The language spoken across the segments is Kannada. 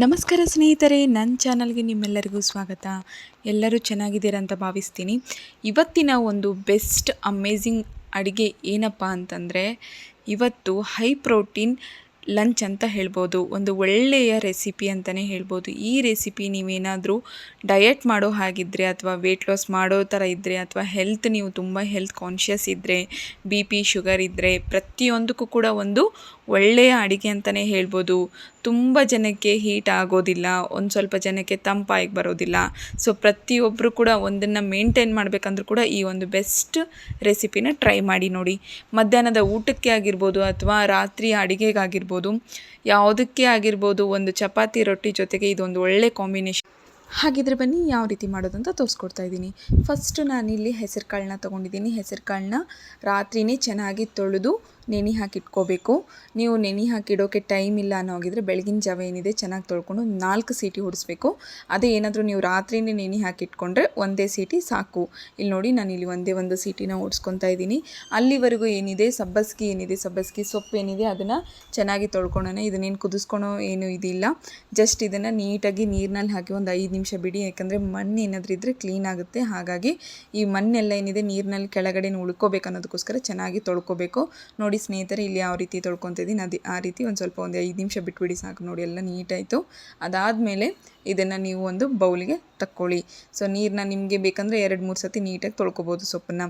ನಮಸ್ಕಾರ ಸ್ನೇಹಿತರೆ ನನ್ನ ಚಾನಲ್ಗೆ ನಿಮ್ಮೆಲ್ಲರಿಗೂ ಸ್ವಾಗತ. ಎಲ್ಲರೂ ಚೆನ್ನಾಗಿದ್ದೀರಾ ಅಂತ ಭಾವಿಸ್ತೀನಿ. ಇವತ್ತಿನ ಒಂದು ಬೆಸ್ಟ್ ಅಮೇಝಿಂಗ್ ಅಡುಗೆ ಏನಪ್ಪ ಅಂತಂದರೆ, ಇವತ್ತು ಹೈ ಪ್ರೋಟೀನ್ ಲಂಚ್ ಅಂತ ಹೇಳ್ಬೋದು. ಒಂದು ಒಳ್ಳೆಯ ರೆಸಿಪಿ ಅಂತಲೇ ಹೇಳ್ಬೋದು. ಈ ರೆಸಿಪಿ ನೀವೇನಾದರೂ ಡಯಟ್ ಮಾಡೋ ಹಾಗಿದ್ದರೆ ಅಥವಾ ವೆಯ್ಟ್ ಲಾಸ್ ಮಾಡೋ ಥರ ಇದ್ದರೆ ಅಥವಾ ಹೆಲ್ತ್ ನೀವು ತುಂಬ ಹೆಲ್ತ್ ಕಾನ್ಷಿಯಸ್ ಇದ್ದರೆ ಬಿ ಪಿ ಶುಗರ್ ಇದ್ದರೆ ಪ್ರತಿಯೊಂದಕ್ಕೂ ಕೂಡ ಒಂದು ಒಳ್ಳೆಯ ಅಡುಗೆ ಅಂತಲೇ ಹೇಳ್ಬೋದು. ತುಂಬ ಜನಕ್ಕೆ ಹೀಟ್ ಆಗೋದಿಲ್ಲ, ಒಂದು ಸ್ವಲ್ಪ ಜನಕ್ಕೆ ತಂಪಾಗಿ ಬರೋದಿಲ್ಲ. ಸೊ ಪ್ರತಿಯೊಬ್ಬರು ಕೂಡ ಒಂದನ್ನು ಮೇಂಟೈನ್ ಮಾಡಬೇಕಂದ್ರೂ ಕೂಡ ಈ ಒಂದು ಬೆಸ್ಟ್ ರೆಸಿಪಿನ ಟ್ರೈ ಮಾಡಿ ನೋಡಿ. ಮಧ್ಯಾಹ್ನದ ಊಟಕ್ಕೆ ಆಗಿರ್ಬೋದು ಅಥವಾ ರಾತ್ರಿ ಅಡುಗೆಗಾಗಿರ್ಬೋದು, ಯಾವುದಕ್ಕೆ ಆಗಿರ್ಬೋದು ಒಂದು ಚಪಾತಿ ರೊಟ್ಟಿ ಜೊತೆಗೆ ಇದೊಂದು ಒಳ್ಳೆ ಕಾಂಬಿನೇಷನ್ ಹಾಗಿದ್ರೆ ಬನ್ನಿ, ಯಾವ ರೀತಿ ಮಾಡೋದು ಅಂತ ತೋರಿಸ್ಕೊಡ್ತಾ ಇದ್ದೀನಿ. ಫಸ್ಟು ನಾನಿಲ್ಲಿ ಹೆಸರು ಕಾಳನ್ನ ತೊಗೊಂಡಿದ್ದೀನಿ. ಹೆಸರು ಕಾಳನ್ನ ರಾತ್ರಿನೇ ಚೆನ್ನಾಗಿ ತೊಳೆದು ನೆನೆ ಹಾಕಿಟ್ಕೋಬೇಕು. ನೀವು ನೆನೆ ಹಾಕಿಡೋಕ್ಕೆ ಟೈಮ್ ಇಲ್ಲ ಅನ್ನೋ ಹಾಗಿದ್ರೆ ಬೆಳಗಿನ ಜಾವ ಏನಿದೆ ಚೆನ್ನಾಗಿ ತೊಳ್ಕೊಂಡು ನಾಲ್ಕು ಸೀಟಿ ಹೊಡಿಸ್ಬೇಕು ಅದೇ ಏನಾದರೂ ನೀವು ರಾತ್ರಿನೇ ನೆನೆ ಹಾಕಿಟ್ಕೊಂಡ್ರೆ ಒಂದೇ ಸೀಟಿ ಸಾಕು. ಇಲ್ಲಿ ನೋಡಿ ನಾನು ಇಲ್ಲಿ ಒಂದೇ ಒಂದು ಸೀಟಿನ ಓಡಿಸ್ಕೊತಾ ಇದ್ದೀನಿ. ಅಲ್ಲಿವರೆಗೂ ಏನಿದೆ, ಸಬ್ಬಸ್ಗಿ ಏನಿದೆ, ಸಬ್ಬಸ್ಗಿ ಸೊಪ್ಪು ಏನಿದೆ ಅದನ್ನು ಚೆನ್ನಾಗಿ ತೊಳ್ಕೊಳ್ಳೋಣ. ಇದನ್ನೇನು ಕುದಿಸ್ಕೊಳೋ ಏನು ಇದಿಲ್ಲ. ಜಸ್ಟ್ ಇದನ್ನು ನೀಟಾಗಿ ನೀರಿನಲ್ಲಿ ಹಾಕಿ ಒಂದು ಐದು ನಿಮಿಷ ಬಿಡಿ. ಯಾಕಂದರೆ ಮಣ್ಣು ಏನಾದರೂ ಇದ್ದರೆ ಕ್ಲೀನ್ ಆಗುತ್ತೆ. ಹಾಗಾಗಿ ಈ ಮಣ್ಣೆಲ್ಲ ಏನಿದೆ ನೀರಿನಲ್ಲಿ ಕೆಳಗಡೆ ಉಳ್ಕೋಬೇಕು ಅನ್ನೋದಕ್ಕೋಸ್ಕರ ಚೆನ್ನಾಗಿ ತೊಳ್ಕೊಬೇಕು. ನೋಡಿ ಸ್ನೇಹಿತರೆ, ಇಲ್ಲಿ ಯಾವ ರೀತಿ ತೊಳ್ಕೊತಿದ್ದೀನಿ. ಅದು ಆ ರೀತಿ ಒಂದು ಸ್ವಲ್ಪ ಒಂದು ಐದು ನಿಮಿಷ ಬಿಟ್ಬಿಡಿ ಸಾಕು ನೋಡಿ, ಎಲ್ಲ ನೀಟಾಯಿತು. ಅದಾದಮೇಲೆ ಇದನ್ನು ನೀವು ಒಂದು ಬೌಲಿಗೆ ತಕ್ಕೊಳ್ಳಿ. ಸೊ ನೀರನ್ನ ನಿಮಗೆ ಬೇಕಂದರೆ ಎರಡು, ಮೂರು ಸತಿ ನೀಟಾಗಿ ತೊಳ್ಕೊಬೋದು ಸೊಪ್ಪನ್ನು.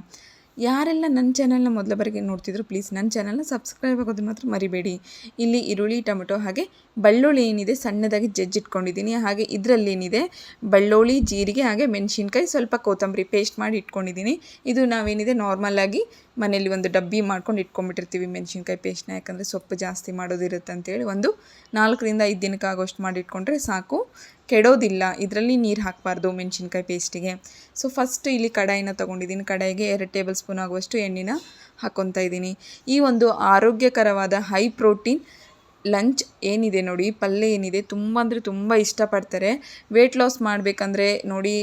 ಯಾರೆಲ್ಲ ನನ್ನ ಚಾನಲ್ನ ಮೊದಲ ಬಾರಿಗೆ ನೋಡ್ತಿದ್ರು, ಪ್ಲೀಸ್ ನನ್ನ ಚಾನಲ್ನ ಸಬ್ಸ್ಕ್ರೈಬ್ ಆಗೋದು ಮಾತ್ರ ಮರಿಬೇಡಿ. ಇಲ್ಲಿ ಈರುಳ್ಳಿ, ಟೊಮೆಟೊ ಹಾಗೆ ಬಳ್ಳುಳ್ಳಿ ಏನಿದೆ ಸಣ್ಣದಾಗಿ ಜಜ್ಜಿಟ್ಕೊಂಡಿದ್ದೀನಿ. ಹಾಗೆ ಇದರಲ್ಲಿ ಏನಿದೆ ಬೆಳ್ಳುಳ್ಳಿ, ಜೀರಿಗೆ ಹಾಗೆ ಮೆಣಸಿನ್ಕಾಯಿ ಸ್ವಲ್ಪ ಕೊತ್ತಂಬರಿ ಪೇಸ್ಟ್ ಮಾಡಿ ಇಟ್ಕೊಂಡಿದ್ದೀನಿ. ಇದು ನಾವೇನಿದೆ ನಾರ್ಮಲಾಗಿ ಮನೇಲಿ ಒಂದು ಡಬ್ಬಿ ಮಾಡ್ಕೊಂಡು ಇಟ್ಕೊಂಡ್ಬಿಟ್ಟಿರ್ತೀವಿ ಮೆಣಸಿನ್ಕಾಯಿ ಪೇಸ್ಟ್ನ ಯಾಕಂದರೆ ಸೊಪ್ಪು ಜಾಸ್ತಿ ಮಾಡೋದಿರುತ್ತೆ ಅಂತೇಳಿ ಒಂದು ನಾಲ್ಕರಿಂದ ಐದು ದಿನಕ್ಕೆ ಆಗೋಷ್ಟು ಮಾಡಿ ಇಟ್ಕೊಂಡ್ರೆ ಸಾಕು. ಕೆಡೋದಿಲ್ಲ, ಇದರಲ್ಲಿ ನೀರು ಹಾಕಬಾರ್ದು ಮೆಣಸಿನ್ಕಾಯಿ ಪೇಸ್ಟಿಗೆ ಸೊ ಫಸ್ಟ್ ಇಲ್ಲಿ ಕಡಾಯಿನ ತೊಗೊಂಡಿದ್ದೀನಿ. ಕಡಾಯಿಗೆ ಎರಡು ಟೇಬಲ್ ಸ್ಪೂನ್ ಆಗುವಷ್ಟು ಎಣ್ಣೆನ ಹಾಕ್ಕೊತಾ ಇದ್ದೀನಿ. ಈ ಒಂದು ಆರೋಗ್ಯಕರವಾದ ಹೈ ಪ್ರೋಟೀನ್ ಲಂಚ್ ಏನಿದೆ ನೋಡಿ ಪಲ್ಯ ಏನಿದೆ, ತುಂಬ ಅಂದರೆ ತುಂಬ ಇಷ್ಟಪಡ್ತಾರೆ. ವೆಯ್ಟ್ ಲಾಸ್ ಮಾಡಬೇಕಂದ್ರೆ ನೋಡಿ,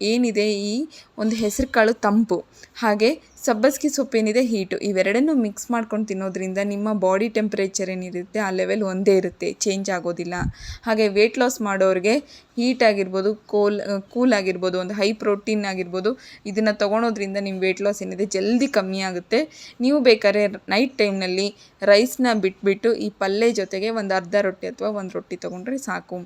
ಏನಿದೆ ಈ ಒಂದು ಹೆಸರು ಕಾಳು ತಂಪು. ಹಾಗೆ ಸಬ್ಬಸ್ಗಿ ಸೊಪ್ಪೇನಿದೆ ಹೀಟು. ಇವೆರಡನ್ನೂ ಮಿಕ್ಸ್ ಮಾಡ್ಕೊಂಡು ತಿನ್ನೋದ್ರಿಂದ ನಿಮ್ಮ ಬಾಡಿ ಟೆಂಪ್ರೇಚರ್ ಏನಿರುತ್ತೆ, ಆ ಲೆವೆಲ್ ಒಂದೇ ಇರುತ್ತೆ, ಚೇಂಜ್ ಆಗೋದಿಲ್ಲ. ಹಾಗೆ ವೆಯ್ಟ್ ಲಾಸ್ ಮಾಡೋರಿಗೆ ಹೀಟ್ ಆಗಿರ್ಬೋದು ಕೋಲ್ ಕೂಲ್ ಆಗಿರ್ಬೋದು, ಒಂದು ಹೈ ಪ್ರೋಟೀನ್ ಆಗಿರ್ಬೋದು, ಇದನ್ನು ತೊಗೊಳೋದ್ರಿಂದ ನಿಮ್ಮ ವೆಯ್ಟ್ ಲಾಸ್ ಏನಿದೆ ಜಲ್ದಿ ಕಮ್ಮಿ ಆಗುತ್ತೆ. ನೀವು ಬೇಕಾದ್ರೆ ನೈಟ್ ಟೈಮ್ನಲ್ಲಿ ರೈಸ್ನ ಬಿಟ್ಬಿಟ್ಟು ಈ ಪಲ್ಯ ಜೊತೆಗೆ ಒಂದು ಅರ್ಧ ರೊಟ್ಟಿ ಅಥವಾ ಒಂದು ರೊಟ್ಟಿ ತೊಗೊಂಡ್ರೆ ಸಾಕು.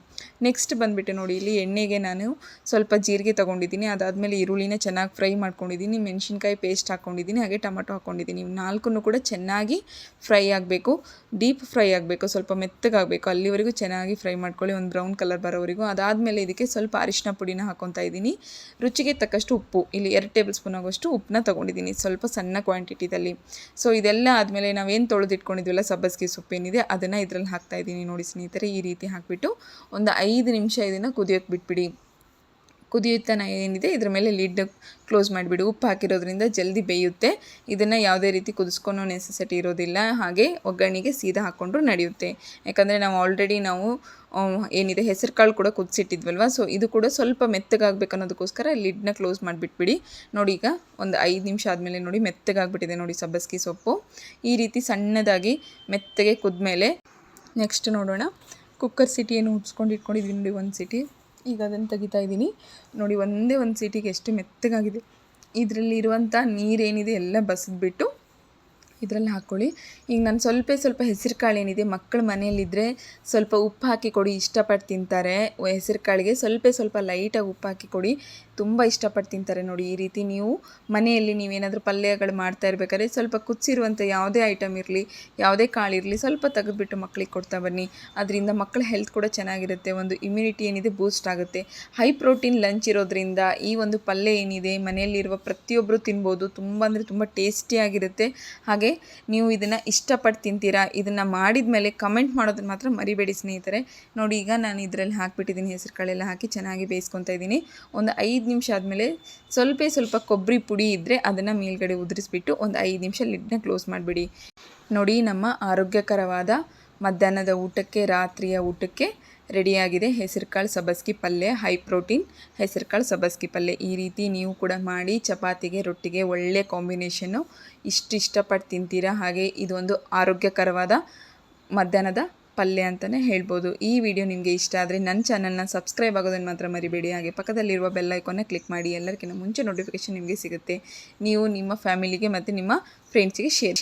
ನೆಕ್ಸ್ಟ್ ಬಂದುಬಿಟ್ಟು ನೋಡಿ, ಇಲ್ಲಿ ಎಣ್ಣೆಗೆ ನಾನು ಸ್ವಲ್ಪ ಜೀರಿಗೆ ತೊಗೊಂಡಿದ್ದೀನಿ. ಅದಾದಮೇಲೆ ಈರುಳ್ಳಿನ ಚೆನ್ನಾಗಿ ಫ್ರೈ ಮಾಡ್ಕೊಂಡಿದ್ದೀನಿ. ಮೆಣಸಿನ್ಕಾಯಿ ಪೇಸ್ಟ್ ಹಾಕ್ಕೊಂಡಿದ್ದೀನಿ ಹಾಗೆ ಟೊಮೆಟೊ ಹಾಕ್ಕೊಂಡಿದ್ದೀನಿ ಇವು ಕೂಡ ಚೆನ್ನಾಗಿ ಫ್ರೈ ಆಗಬೇಕು, ಡೀಪ್ ಫ್ರೈ ಆಗಬೇಕು, ಸ್ವಲ್ಪ ಮೆತ್ತಗಾಗಬೇಕು. ಅಲ್ಲಿವರೆಗೂ ಚೆನ್ನಾಗಿ ಫ್ರೈ ಮಾಡ್ಕೊಳ್ಳಿ, ಒಂದು ಬ್ರೌನ್ ಕಲರ್ ಬರೋವರೆಗೂ. ಅದಾದಮೇಲೆ ಇದಕ್ಕೆ ಸ್ವಲ್ಪ ಅರಿಶಿನ ಪುಡಿನ ಹಾಕ್ಕೊತಾ ಇದ್ದೀನಿ. ರುಚಿಗೆ ತಕ್ಕಷ್ಟು ಉಪ್ಪು, ಇಲ್ಲಿ ಎರಡು ಟೇಬಲ್ ಸ್ಪೂನ್ ಆಗೋಷ್ಟು ಉಪ್ಪನ್ನ ತೊಗೊಂಡಿದ್ದೀನಿ, ಸ್ವಲ್ಪ ಸಣ್ಣ ಕ್ವಾಂಟಿಟಿದಲ್ಲಿ. ಸೊ, ಇದೆಲ್ಲ ಆದಮೇಲೆ ನಾವೇನು ತೊಳೆದಿಟ್ಕೊಂಡಿದ್ವಲ್ಲ, ಸಬ್ಬಸ್ಗೆ ಸೊಪ್ಪೇನಿದೆ ಅದನ್ನು ಇದರಲ್ಲಿ ಹಾಕ್ತಾ ಇದ್ದೀನಿ ನೋಡಿ ಸ್ನೇಹಿತರೆ, ಈ ರೀತಿ ಹಾಕಿಬಿಟ್ಟು ಒಂದು ಐದು ನಿಮಿಷ ಇದನ್ನು ಕುದಿಯೋಕ್ಕೆ ಬಿಟ್ಬಿಡಿ. ಕುದಿಯುತ್ತಾನ ಏನಿದೆ, ಇದ್ರ ಮೇಲೆ ಲಿಡ್ ಕ್ಲೋಸ್ ಮಾಡಿಬಿಡಿ. ಉಪ್ಪು ಹಾಕಿರೋದ್ರಿಂದ ಜಲ್ದಿ ಬೇಯುತ್ತೆ. ಇದನ್ನು ಯಾವುದೇ ರೀತಿ ಕುದಿಸ್ಕೊಳೋ ನೆಸೆಸಿಟಿ ಇರೋದಿಲ್ಲ. ಹಾಗೆ ಒಗ್ಗರಣೆಗೆ ಸೀದಾ ಹಾಕ್ಕೊಂಡ್ರು ನಡೆಯುತ್ತೆ. ಯಾಕಂದರೆ ನಾವು ಆಲ್ರೆಡಿ ನಾವು ಏನಿದೆ ಹೆಸರು ಕಾಳು ಕೂಡ ಕುದಿಸಿಟ್ಟಿದ್ವಲ್ವ? ಸೊ ಇದು ಕೂಡ ಸ್ವಲ್ಪ ಮೆತ್ತಗಾಗಬೇಕು ಅನ್ನೋದಕ್ಕೋಸ್ಕರ ಲಿಡ್ನ ಕ್ಲೋಸ್ ಮಾಡಿಬಿಟ್ಬಿಡಿ. ನೋಡಿ ಈಗ ಒಂದು ಐದು ನಿಮಿಷ ಆದಮೇಲೆ ನೋಡಿ, ಮೆತ್ತಗಾಗ್ಬಿಟ್ಟಿದೆ ನೋಡಿ ಸಬ್ಬಸ್ಗಿ ಸೊಪ್ಪು. ಈ ರೀತಿ ಸಣ್ಣದಾಗಿ ಮೆತ್ತಗೆ ಕುದ್ಮೇಲೆ ನೆಕ್ಸ್ಟ್ ನೋಡೋಣ. ಕುಕ್ಕರ್ ಸಿಟಿ ಏನು ಉಡ್ಸ್ಕೊಂಡು ಇಟ್ಕೊಂಡಿದ್ವಿ ನೋಡಿ ಒಂದು ಸಿಟಿ ಈಗ ಅದನ್ನು ತೆಗಿತಾ ಇದ್ದೀನಿ. ನೋಡಿ ಒಂದೇ ಒಂದು ಸೀಟಿಗೆ ಎಷ್ಟು ಮೆತ್ತಗಾಗಿದೆ. ಇದರಲ್ಲಿರುವಂಥ ನೀರೇನಿದೆ ಎಲ್ಲ ಬಸಿದ್ಬಿಟ್ಟು ಇದರಲ್ಲಿ ಹಾಕ್ಕೊಳ್ಳಿ. ಈಗ ನಾನು ಸ್ವಲ್ಪ ಸ್ವಲ್ಪ ಹೆಸರು ಕಾಳು ಏನಿದೆ ಮಕ್ಕಳು ಮನೆಯಲ್ಲಿದ್ದರೆ ಸ್ವಲ್ಪ ಉಪ್ಪು ಹಾಕಿ ಕೊಡಿ ಇಷ್ಟಪಟ್ಟು ತಿಂತಾರೆ. ಹೆಸರು ಕಾಳಿಗೆ ಸ್ವಲ್ಪ ಸ್ವಲ್ಪ ಲೈಟಾಗಿ ಉಪ್ಪು ಹಾಕಿ ಕೊಡಿ. ತುಂಬ ಇಷ್ಟಪಟ್ಟು ತಿಂತಾರೆ ನೋಡಿ ಈ ರೀತಿ ನೀವು. ಮನೆಯಲ್ಲಿ ನೀವೇನಾದರೂ ಪಲ್ಯಗಳು ಮಾಡ್ತಾ ಇರಬೇಕಾದ್ರೆ ಸ್ವಲ್ಪ ಕುದಿಸಿರುವಂಥ ಯಾವುದೇ ಐಟಮ್ ಇರಲಿ, ಯಾವುದೇ ಕಾಳು ಇರಲಿ ಸ್ವಲ್ಪ ತೆಗೆದುಬಿಟ್ಟು ಮಕ್ಕಳಿಗೆ ಕೊಡ್ತಾ ಬನ್ನಿ. ಅದರಿಂದ ಮಕ್ಕಳ ಹೆಲ್ತ್ ಕೂಡ ಚೆನ್ನಾಗಿರುತ್ತೆ. ಒಂದು ಇಮ್ಯುನಿಟಿ ಏನಿದೆ ಬೂಸ್ಟ್ ಆಗುತ್ತೆ. ಹೈ ಪ್ರೋಟೀನ್ ಲಂಚ್ ಇರೋದ್ರಿಂದ ಈ ಒಂದು ಪಲ್ಯ ಏನಿದೆ, ಮನೆಯಲ್ಲಿರುವ ಪ್ರತಿಯೊಬ್ಬರು ತಿನ್ಬೋದು. ತುಂಬ ಅಂದರೆ ತುಂಬ ಟೇಸ್ಟಿಯಾಗಿರುತ್ತೆ ಹಾಗೆ ನೀವು ಇದನ್ನು ಇಷ್ಟಪಟ್ಟು ತಿಂತೀರಾ, ಇದನ್ನು ಮಾಡಿದ ಮೇಲೆ ಕಮೆಂಟ್ ಮಾಡೋದನ್ನು ಮಾತ್ರ ಮರಿಬೇಡಿ ಸ್ನೇಹಿತರೆ. ನೋಡಿ, ಈಗ ನಾನು ಇದರಲ್ಲಿ ಹಾಕಿಬಿಟ್ಟಿದ್ದೀನಿ, ಹೆಸರು ಕಾಳೆಲ್ಲ ಹಾಕಿ ಚೆನ್ನಾಗಿ ಬೇಯಿಸ್ಕೊತಾ ಇದ್ದೀನಿ. ಒಂದು ಐದು ನಿಮಿಷ ಆದಮೇಲೆ ಸ್ವಲ್ಪ ಸ್ವಲ್ಪ ಕೊಬ್ಬರಿ ಪುಡಿ ಇದ್ದರೆ ಅದನ್ನು ಮೇಲ್ಗಡೆ ಉದುರಿಸ್ಬಿಟ್ಟು ಒಂದು ಐದು ನಿಮಿಷ ಲಿಡ್ನ ಕ್ಲೋಸ್ ಮಾಡಿಬಿಡಿ. ನೋಡಿ, ನಮ್ಮ ಆರೋಗ್ಯಕರವಾದ ಮಧ್ಯಾಹ್ನದ ಊಟಕ್ಕೆ, ರಾತ್ರಿಯ ಊಟಕ್ಕೆ ರೆಡಿಯಾಗಿದೆ. ಹೆಸರುಕಾಳು ಸಬ್ಬಸ್ಗಿ ಪಲ್ಯ ಹೈ ಪ್ರೋಟೀನ್. ಹೆಸರುಕಾಳು ಸಬ್ಬಸ್ಗಿ ಪಲ್ಯ ಈ ರೀತಿ ನೀವು ಕೂಡ ಮಾಡಿ ಚಪಾತಿಗೆ, ರೊಟ್ಟಿಗೆ ಒಳ್ಳೆ ಕಾಂಬಿನೇಷನ್ನು ಇಷ್ಟು ಇಷ್ಟಪಟ್ಟು ತಿಂತೀರಾ? ಹಾಗೆ ಇದೊಂದು ಆರೋಗ್ಯಕರವಾದ ಮಧ್ಯಾಹ್ನದ ಪಲ್ಯ ಅಂತಲೇ ಹೇಳ್ಬೋದು. ಈ ವಿಡಿಯೋ ನಿಮಗೆ ಇಷ್ಟ ಆದರೆ ನನ್ನ ಚಾನಲ್ನ ಸಬ್ಸ್ಕ್ರೈಬ್ ಆಗೋದನ್ನು ಮಾತ್ರ ಮರಿಬೇಡಿ. ಹಾಗೆ ಪಕ್ಕದಲ್ಲಿರುವ ಬೆಲ್ ಐಕಾನ್ನ ಕ್ಲಿಕ್ ಮಾಡಿ ಎಲ್ಲರಿಗಿಂತ ಮುಂಚೆ ನೋಟಿಫಿಕೇಷನ್ ನಿಮಗೆ ಸಿಗುತ್ತೆ. ನೀವು ನಿಮ್ಮ ಫ್ಯಾಮಿಲಿಗೆ ಮತ್ತು ನಿಮ್ಮ ಫ್ರೆಂಡ್ಸಿಗೆ ಶೇರ್